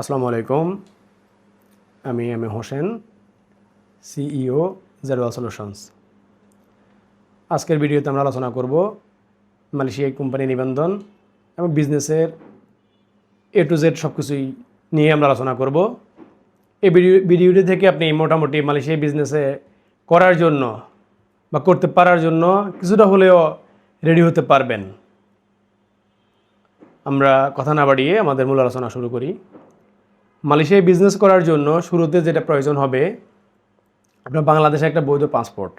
আসসালামু আলাইকুম। আমি এম এ হোসেন, সিইও জেরোয়া সলিউশনস আজকের ভিডিওতে আমরা আলোচনা করব মালয়েশিয়া কোম্পানি নিবন্ধন এবং বিজনেসের এ টু জেড সব কিছুই নিয়ে আমরা আলোচনা করব। এই ভিডিও, ভিডিওটি থেকে আপনি মোটামুটি মালয়েশিয়া বিজনেসে করার জন্য বা করতে পারার জন্য কিছুটা হলেও রেডি হতে পারবেন। আমরা কথা না বাড়িয়ে আমাদের মূল আলোচনা শুরু করি। মালয়েশিয়ায় বিজনেস করার জন্য শুরুতে যেটা প্রয়োজন হবে, আপনার বাংলাদেশে একটা বৈধ পাসপোর্ট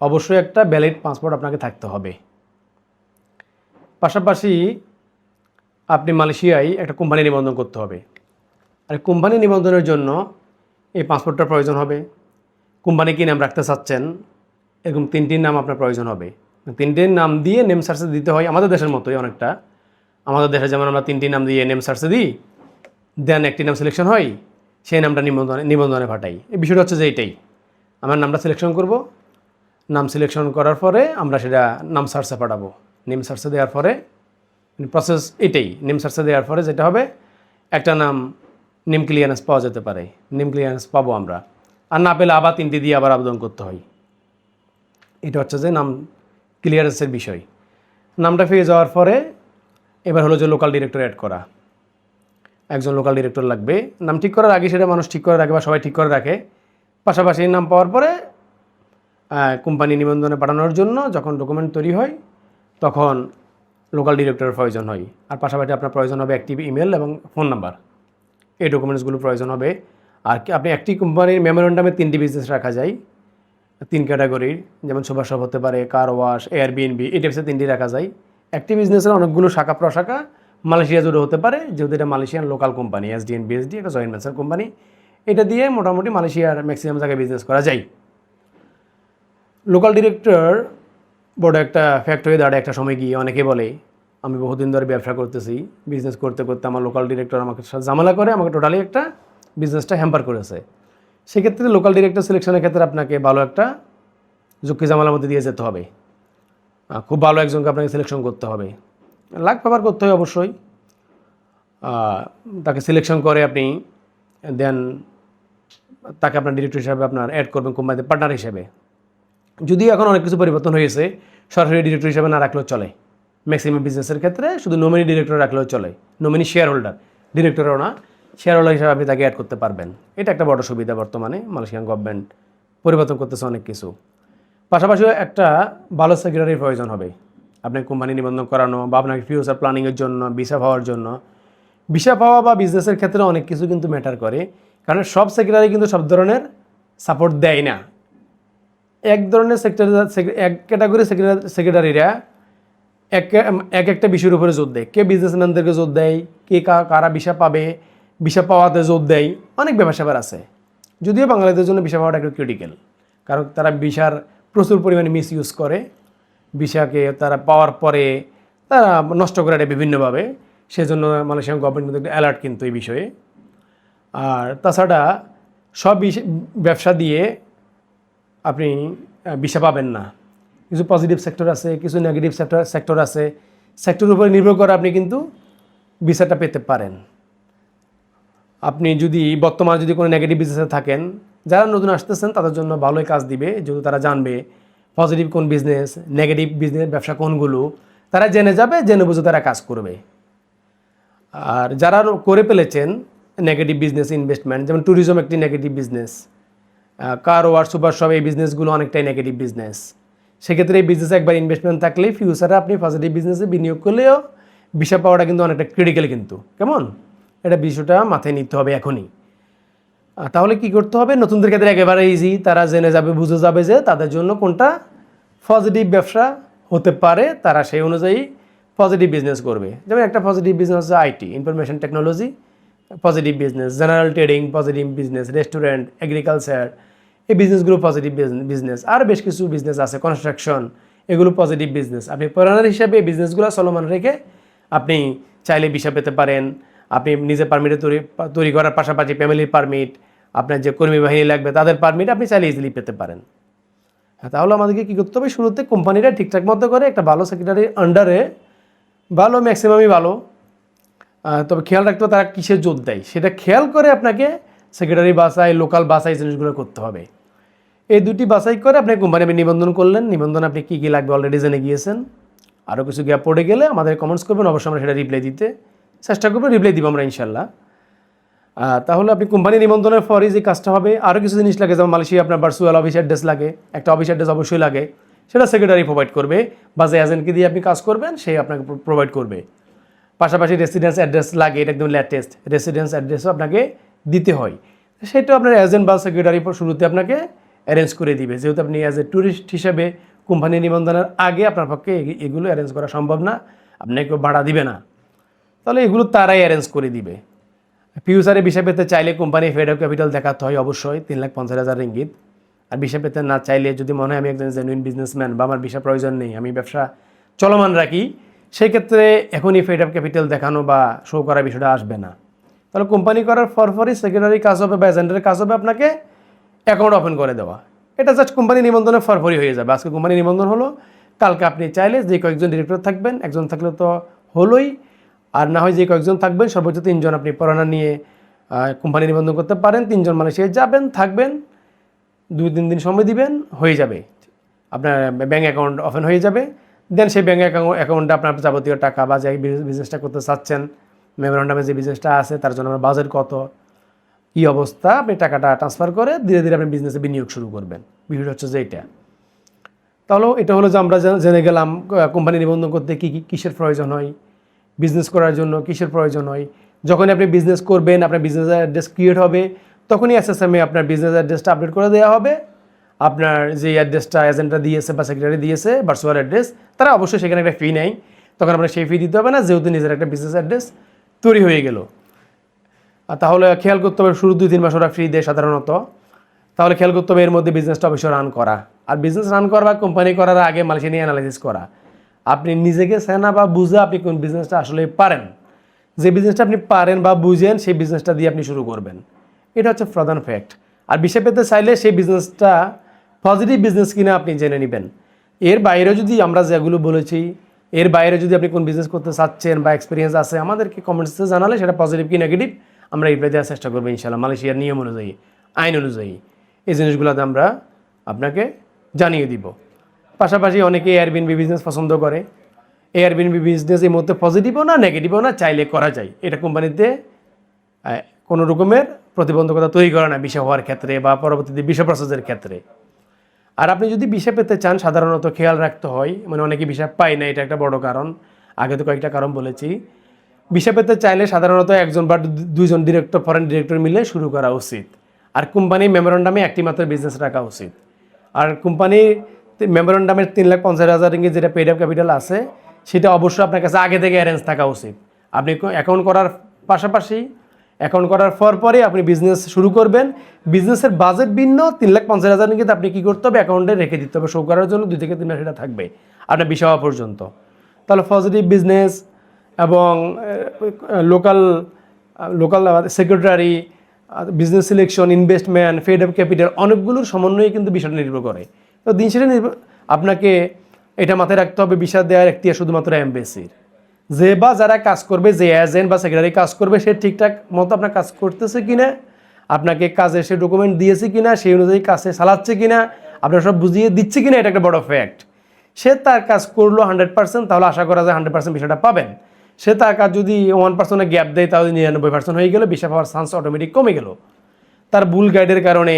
অবশ্যই একটা ভ্যালিড পাসপোর্ট আপনাকে থাকতে হবে। পাশাপাশি আপনি মালয়েশিয়ায় একটা কোম্পানি নিবন্ধন করতে হবে। আর কোম্পানি নিবন্ধনের জন্য এই পাসপোর্টটার প্রয়োজন হবে। কোম্পানি কী নাম রাখতে চাচ্ছেন, এরকম তিনটির নাম আপনার প্রয়োজন হবে। তিনটির নাম দিয়ে নেম সার্চে দিতে হয় আমাদের দেশের মতোই অনেকটা। আমাদের দেশে যেমন আমরা তিনটি নাম দিয়ে নেম সার্চে দিই দেন একটি নাম সিলেকশন হয়, সেই নামটা নিবন্ধনে নিবন্ধনে পাঠাই এই বিষয়টা হচ্ছে যে এইটাই। আমার নামটা সিলেকশন করব। নাম সিলেকশন করার পরে আমরা সেটা নাম সার্চে পাঠাবো। নেম সার্চে দেওয়ার পরে প্রসেস এটাই। নেম সার্চে দেওয়ার পরে যেটা হবে, একটা নাম নেম ক্লিয়ারেন্স পাওয়া যেতে পারে। নেম ক্লিয়ারেন্স পাবো আমরা। আর না পেলে আবার তিনটি দিয়ে আবার আবেদন করতে হয়। এটা হচ্ছে যে নাম ক্লিয়ারেন্সের বিষয়। নামটা পেয়ে যাওয়ার পরে, এবার হলো যে লোকাল ডিরেক্টর অ্যাড করা। একজন লোকাল ডিরেক্টর লাগবে। নাম ঠিক করার আগে সেটা মানুষ ঠিক করে রাখে বা সবাই ঠিক করে রাখে। পাশাপাশি নাম পাওয়ার পরে কোম্পানি নিবন্ধনে পাঠানোর জন্য যখন ডকুমেন্ট তৈরি হয়, তখন লোকাল ডিরেক্টরের প্রয়োজন হয়। আর পাশাপাশি আপনার প্রয়োজন হবে একটি ইমেল এবং ফোন নাম্বার এই ডকুমেন্টসগুলো প্রয়োজন হবে। আর আপনি একটি কোম্পানির মেমোরেন্ডামে তিনটি বিজনেস রাখা যায়। তিন ক্যাটাগরির যেমন শপ হতে পারে কার ওয়াশ এয়ার বিএনবি এই টাইপসের তিনটি রাখা যায়। একটি বিজনেসের অনেকগুলো শাখা, প্রশাখা। মালয়েশিয়া জুড়ে হতে পারে, যেহেতু এটা Malaysian local company SDN BSD একটা জয়েন্ট ভেঞ্চার কোম্পানি এটা দিয়ে মোটামুটি মালয়েশিয়ার ম্যাক্সিমাম জায়গায় বিজনেস করা যায়। লোকাল ডিরেক্টর বড় একটা ফ্যাক্টরি দাঁড়ে একটা সময় গিয়ে অনেকে বলে, আমি বহুদিন ধরে ব্যবসা করতেছি বিজনেস করতে করতে আমার লোকাল ডিরেক্টর আমাকে ঝামেলা করে, আমাকে টোটালি একটা বিজনেসটা হ্যাম্পার করেছে। সেক্ষেত্রে লোকাল ডিরেক্টর সিলেকশনের ক্ষেত্রে আপনাকে ভালো একটা যুক্তি জামালার মধ্যে দিয়ে যেতে হবে। খুব ভালো একজনকে আপনাকে সিলেকশন করতে হবে। লাখ ব্যবহার করতে হয় অবশ্যই। তাকে সিলেকশন করে আপনি দেন তাকে আপনার ডিরেক্টর হিসাবে আপনার অ্যাড করবেন কোম্পানিতে পার্টনার হিসেবে। যদিও এখন অনেক কিছু পরিবর্তন হয়েছে, সরাসরি ডিরেক্টর হিসাবে না রাখলেও চলে। ম্যাক্সিমাম বিজনেসের ক্ষেত্রে শুধু নমিনি ডিরেক্টর রাখলেও চলে। নমিনি শেয়ার হোল্ডার ডিরেক্টরও না শেয়ার হোল্ডার হিসাবে আপনি তাকে অ্যাড করতে পারবেন। এটা একটা বড় সুবিধা বর্তমানে, মালয়েশিয়ান গভর্নমেন্ট পরিবর্তন করতেছে অনেক কিছু। পাশাপাশি একটা ভালো সেক্রেটারির প্রয়োজন হবে। আপনার কোম্পানি নিবন্ধন করানো বা আপনার ফিউচার প্ল্যানিংয়ের জন্য ভিসা পাওয়ার জন্য ভিসা পাওয়া বা বিজনেসের ক্ষেত্রে অনেক কিছু কিন্তু ম্যাটার করে। কারণ সব সেক্রেটারি কিন্তু সব ধরনের সাপোর্ট দেয় না। এক ধরনের সেক্টর এক ক্যাটাগরি সেক্রেটারিরা এক এক একটা বিষয়ের উপরে জোর দেয়। কে বিজনেসম্যানদেরকে জোর দেয়, কে কারা ভিসা পাবে ভিসা পাওয়াতে জোর দেয়, অনেক ব্যাপার স্যাপার আছে। যদিও বাংলাদেশের জন্য ভিসা পাওয়াটা একটু ক্রিটিক্যাল কারণ তারা ভিসার প্রচুর পরিমাণে মিস ইউজ করে। ভিসাকে তারা পাওয়ার পরে তারা নষ্ট করে দেয় বিভিন্নভাবে। সেজন্য মালয়েশিয়ান গভর্নমেন্ট কিন্তু অ্যালার্ট কিন্তু এই বিষয়ে। আর তাছাড়া সব ব্যবসা দিয়ে আপনি ভিসা পাবেন না। কিছু পজিটিভ সেক্টর আছে, কিছু নেগেটিভ সেক্টর সেক্টর আছে। সেক্টরের উপরে নির্ভর করে আপনি কিন্তু ভিসাটা পেতে পারেন। আপনি যদি বর্তমানে যদি কোনো নেগেটিভ বিজনেসে থাকেন, যারা নতুন আসতেছেন, তাদের জন্য ভালোই কাজ দিবে, যেহেতু তারা জানবে পজিটিভ কোন বিজনেস নেগেটিভ বিজনেস ব্যবসা কোনগুলো, তারা জেনে যাবে, জেনে বুঝে তারা কাজ করবে। আর যারা করে ফেলেছেন নেগেটিভ বিজনেস ইনভেস্টমেন্ট যেমন ট্যুরিজম একটি negative business car war super সব এই বিজনেসগুলো অনেকটাই নেগেটিভ বিজনেস সেক্ষেত্রে এই বিজনেসে একবার ইনভেস্টমেন্ট থাকলে ফিউচারে আপনি পজিটিভ বিজনেসে বিনিয়োগ করলেও ভিসা পাওয়াটা কিন্তু অনেকটা ক্রিটিক্যাল কিন্তু। কেমন? এটা বিষয়টা মাথায় নিতে হবে এখনই। তাহলে কি করতে হবে? নতুনদের ক্ষেত্রে একেবারে ইজি তারা জেনে যাবে, বুঝে যাবে যে তাদের জন্য কোনটা পজিটিভ ব্যবসা হতে পারে। তারা সেই অনুযায়ী পজিটিভ বিজনেস করবে। যেমন একটা পজিটিভ বিজনেস হচ্ছে IT information technology positive business general trading positive business restaurant agriculture এই বিজনেসগুলো পজিটিভ বিজনেস আর বেশ কিছু বিজনেস আছে কনস্ট্রাকশন এগুলো পজিটিভ বিজনেস আপনি পড়ানোর হিসাবে এই বিজনেসগুলো চলমান রেখে আপনি চাইলে ভিসা পেতে পারেন। আপনি নিজে পারমিটে তৈরি তৈরি করার পাশাপাশি ফ্যামিলির পারমিট আপনার যে কর্মী বাহিনী লাগবে তাদের পারমিট আপনি চাইলে ইজিলি পেতে পারেন। হ্যাঁ, তাহলে আমাদেরকে কী করতে হবে? শুরুতে কোম্পানিটা ঠিকঠাক মতো করে একটা ভালো সেক্রেটারির আন্ডারে ভালো ম্যাক্সিমামই ভালো তবে খেয়াল রাখতে হবে তারা কিসের জোর দেয়? সেটা খেয়াল করে আপনাকে সেক্রেটারি বাসায় লোকাল বাসায় জিনিসগুলো করতে হবে। এই দুটি বাছাই করে আপনি কোম্পানি আপনি নিবন্ধন করলেন। নিবন্ধন আপনি কী কী লাগবে? অলরেডি জেনে গিয়েছেন। আরও কিছু গ্যাপ পড়ে গেলে আমাদের কমেন্টস করবেন। অবশ্যই আমরা সেটা রিপ্লাই দিতে চেষ্টা করব রিপ্লাই দিব আমরা ইনশাল্লাহ। তাহলে আপনি কোম্পানি নিবন্ধনের পরই যে কাজটা হবে আরও কিছু জিনিস লাগে, যেমন মালয়েশিয়া আপনার ভার্চুয়াল অফিস অ্যাড্রেস লাগে, একটা অফিস অ্যাড্রেস অবশ্যই লাগে, সেটা সেক্রেটারি প্রোভাইড করবে, বা যে এজেন্টকে দিয়ে আপনি কাজ করবেন সেই আপনাকে প্রোভাইড করবে। পাশাপাশি রেসিডেন্স অ্যাড্রেস লাগে, এটা একদম লেটেস্ট রেসিডেন্স অ্যাড্রেসও আপনাকে দিতে হয়। সেটা আপনার এজেন্ট বা সেক্রেটারি শুরুতে আপনাকে অ্যারেঞ্জ করে দিবে। যেহেতু আপনি অ্যাজ এ ট্যুরিস্ট হিসেবে কোম্পানি নিবন্ধনের আগে আপনার পক্ষে এগুলো অ্যারেঞ্জ করা সম্ভব না আপনাকে ভাড়া দিবে না। তাহলে এগুলো তারাই অ্যারেঞ্জ করে দিবে। ফিউচারে বিষয় পেতে চাইলে কোম্পানি ফেড অফ ক্যাপিটাল দেখাতে হয় অবশ্যই, তিন লাখ পঞ্চাশ হাজার রিঙ্গিত। আর বিষয় পেতে না চাইলে যদি মনে হয় আমি একজন জেনুইন বিজনেসম্যান বা আমার বিষয় প্রয়োজন নেই, আমি ব্যবসা চলমান রাখি সেই ক্ষেত্রে এখনই ফেড অফ ক্যাপিটাল দেখানো বা শো করার বিষয়টা আসবে না। তাহলে কোম্পানি করার পরপরই সেক্রেটারি কাজ হবে বা এজেন্টের কাজ হবে আপনাকে অ্যাকাউন্ট ওপেন করে দেওয়া। এটা জাস্ট কোম্পানি নিবন্ধনের ফরফরই হয়ে যাবে। আজকে কোম্পানি নিবন্ধন হলো, কালকে আপনি চাইলে যে কয়েকজন ডিরেক্টর থাকবেন, একজন থাকলে তো হলোই। আর না হয় যে কয়েকজন থাকবেন, সর্বোচ্চ তিনজন আপনি পড়ানা নিয়ে কোম্পানি নিবন্ধন করতে পারেন, তিনজন মানে সে যাবেন, থাকবেন, দুই তিন দিন সময় দিবেন, হয়ে যাবে। আপনার ব্যাঙ্ক অ্যাকাউন্ট ওপেন হয়ে যাবে, দেন সেই ব্যাঙ্ক অ্যাকাউন্ট অ্যাকাউন্টে আপনার যাবতীয় টাকা বা যে বিজনেসটা করতে চাচ্ছেন, মেমোরান্ডামে যে বিজনেসটা আছে, তার জন্য আপনার বাজেট কত, কী অবস্থা, আপনি টাকাটা ট্রান্সফার করে ধীরে ধীরে আপনি বিজনেসে বিনিয়োগ শুরু করবেন। বিষয়টা হচ্ছে যে এটা। তাহলে এটা হলো যে আমরা জেনে গেলাম কোম্পানি নিবন্ধন করতে কী কী, কিসের প্রয়োজন হয় বিজনেস করার জন্য, কিসের প্রয়োজন হয়? যখন আপনি বিজনেস করবেন, আপনার বিজনেস অ্যাড্রেস ক্রিয়েট হবে, তখনই এসএসএমে আপনার বিজনেস অ্যাড্রেসটা আপডেট করে দেওয়া হবে। আপনার যে অ্যাড্রেসটা এজেন্টটা দিয়েছে বা সেক্রেটারি দিয়েছে ভার্চুয়াল অ্যাড্রেস তারা অবশ্যই সেখানে একটা ফি নেয়। তখন আপনার সেই ফি দিতে হবে না, যেহেতু নিজের একটা বিজনেস অ্যাড্রেস তৈরি হয়ে গেল। আর তাহলে খেয়াল করতে হবে শুরু দুই, তিন মাস ওরা ফ্রি দেয় সাধারণত। তাহলে খেয়াল করতে হবে এর মধ্যে বিজনেসটা অবশ্যই রান করা। আর বিজনেস রান করা বা কোম্পানি করার আগে মালয়েশিয়া নিয়ে অ্যানালাইসিস করা। আপনি নিজেকে চেনা বা বুঝে আপনি কোন বিজনেসটা আসলে পারেন। যে বিজনেসটা আপনি পারেন বা বুঝেন, সেই বিজনেসটা দিয়ে আপনি শুরু করবেন। এটা হচ্ছে প্রধান ফ্যাক্ট আর বিষয় পেতে চাইলে সেই বিজনেসটা পজিটিভ বিজনেস কিনা আপনি জেনে নেবেন। এর বাইরে যদি আমরা যেগুলো বলেছি, এর বাইরে যদি আপনি কোন বিজনেস করতে চাচ্ছেন বা এক্সপিরিয়েন্স আছে, আমাদেরকে কমেন্টসে জানালে সেটা পজিটিভ কি নেগেটিভ আমরা রিপ্লাই দেওয়ার চেষ্টা করব ইনশাল্লাহ মালয়েশিয়ার নিয়ম অনুযায়ী, আইন অনুযায়ী। এই জিনিসগুলোতে আমরা আপনাকে জানিয়ে দিব। পাশাপাশি অনেকে এয়ারবিনবি বিজনেস পছন্দ করে। এয়ারবিনবি বিজনেস এই মধ্যে পজিটিভও না নেগেটিভও না, চাইলে করা যায়। এটা কোম্পানিতে কোনো রকমের প্রতিবন্ধকতা তৈরি করে না বিষয় হওয়ার ক্ষেত্রে বা পরবর্তীতে বিষয় প্রসেসের ক্ষেত্রে। আর আপনি যদি বিষয় পেতে চান, সাধারণত খেয়াল রাখতে হয় মানে অনেকে বিষয় পায় না, এটা একটা বড় কারণ। আগে তো কয়েকটা কারণ বলেছি। বিষয় পেতে চাইলে সাধারণত একজন বা দুজন ডিরেক্টর ফরেন ডিরেক্টর মিলে শুরু করা উচিত। আর কোম্পানি মেমোরান্ডামে একটি মাত্র বিজনেস রাখা উচিত। আর কোম্পানি মেমোরান্ডামের তিন লাখ পঞ্চাশ হাজার রিঙ্গি যেটা পেড অফ ক্যাপিটাল আছে, সেটা অবশ্যই আপনার কাছে আগে থেকে অ্যারেঞ্জ থাকা উচিত। আপনি অ্যাকাউন্ট করার পাশাপাশি অ্যাকাউন্ট করার পর পরে আপনি বিজনেস শুরু করবেন। বিজনেসের বাজেট ভিন্ন, তিন লাখ পঞ্চাশ হাজার কিন্তু আপনি কী করতে হবে? অ্যাকাউন্টে রেখে দিতে হবে। শো করার জন্য দুই থেকে তিন মাস সেটা থাকবে আপনার বিশ হওয়া পর্যন্ত। তাহলে পজিটিভ বিজনেস এবং local local secretary business selection investment fed of capital অনেকগুলোর সমন্বয়ে কিন্তু বিষয়টা নির্ভর করে। তো দিন শেষে আপনাকে এটা মাথায় রাখতে হবে বিষয় দেওয়ার একটি শুধুমাত্র এমবেসির। যে বা যারা কাজ করবে, যে এজেন্ট বা সেক্রেটারি কাজ করবে, সে ঠিকঠাক মতো আপনার কাজ করতেছে কি না আপনাকে কাজে সে ডকুমেন্ট দিয়েছে কি না সেই অনুযায়ী কাজে চালাচ্ছে কি না আপনার সব বুঝিয়ে দিচ্ছে কি না এটা একটা বড় ফ্যাক্ট সে তার কাজ করল হান্ড্রেড পার্সেন্ট তাহলে আশা করা যায় হান্ড্রেড পার্সেন্ট বিষয়টা পাবেন। সে তার কাজ যদি ওয়ান পার্সেন্টে গ্যাপ দেয়, তাহলে নিরানব্বই পার্সেন্ট হয়ে গেলো বিষয় পাওয়ার চান্স অটোমেটিক কমে গেল। তার ভুল গাইডের কারণে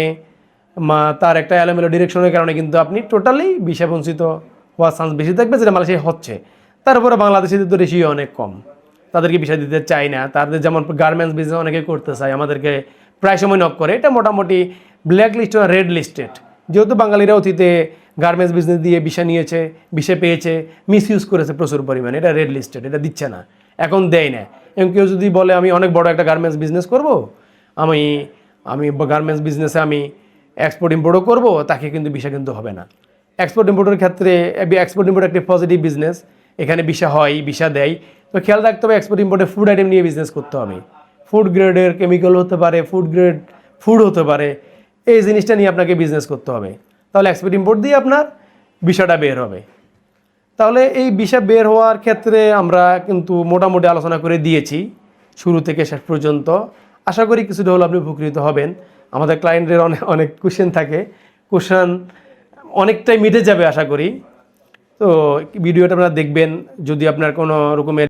তার একটা এলোমেলো ডিরেকশনের কারণে কিন্তু আপনি টোটালি বিষয় বঞ্চিত হওয়ার চান্স বেশি থাকবে, যেটা মালয়েশিয়া হচ্ছে। তার উপরে তো রেশিও অনেক কম। তাদেরকে বিষয় দিতে চায় না। তাদের যেমন গার্মেন্টস বিজনেস অনেকে করতে চায়, আমাদেরকে প্রায় সময় নক করে। এটা মোটামুটি ব্ল্যাক লিস্ট রেড লিস্টেড যেহেতু বাঙালিরা অতীতে গার্মেন্টস বিজনেস দিয়ে বিষয় নিয়েছে বিষয় পেয়েছে মিস ইউজ করেছে প্রচুর পরিমাণে। এটা রেড লিস্টেড এটা দিচ্ছে না। এখন দেয় না। এবং কেউ যদি বলে, আমি অনেক বড় একটা গার্মেন্টস বিজনেস করব? আমি আমি গার্মেন্টস বিজনেসে আমি এক্সপোর্ট ইম্পোর্টও করব, তাকে কিন্তু বিষয় কিন্তু হবে না। এক্সপোর্ট ইম্পোর্টের ক্ষেত্রে এক্সপোর্ট ইম্পোর্ট একটি পজিটিভ বিজনেস এখানে বিষা হয় বিষা দেয়। তো খেয়াল রাখতে হবে এক্সপোর্ট ইম্পোর্টে ফুড আইটেম নিয়ে বিজনেস করতে হবে। ফুড গ্রেডের কেমিক্যাল হতে পারে ফুড গ্রেড ফুড হতে পারে, এই জিনিসটা নিয়ে আপনাকে বিজনেস করতে হবে। তাহলে এক্সপোর্ট ইম্পোর্ট দিয়ে আপনার বিষয়টা বের হবে। তাহলে এই বিষয় বের হওয়ার ক্ষেত্রে আমরা কিন্তু মোটামুটি আলোচনা করে দিয়েছি, শুরু থেকে শেষ পর্যন্ত। আশা করি কিছুটা হলেও আপনি উপকৃত হবেন। আমাদের ক্লায়েন্টের অনেক অনেক কোশ্চেন থাকে। কোশ্চেন অনেকটাই মিটে যাবে আশা করি। তো ভিডিওটা আপনারা দেখবেন। যদি আপনার কোনো রকমের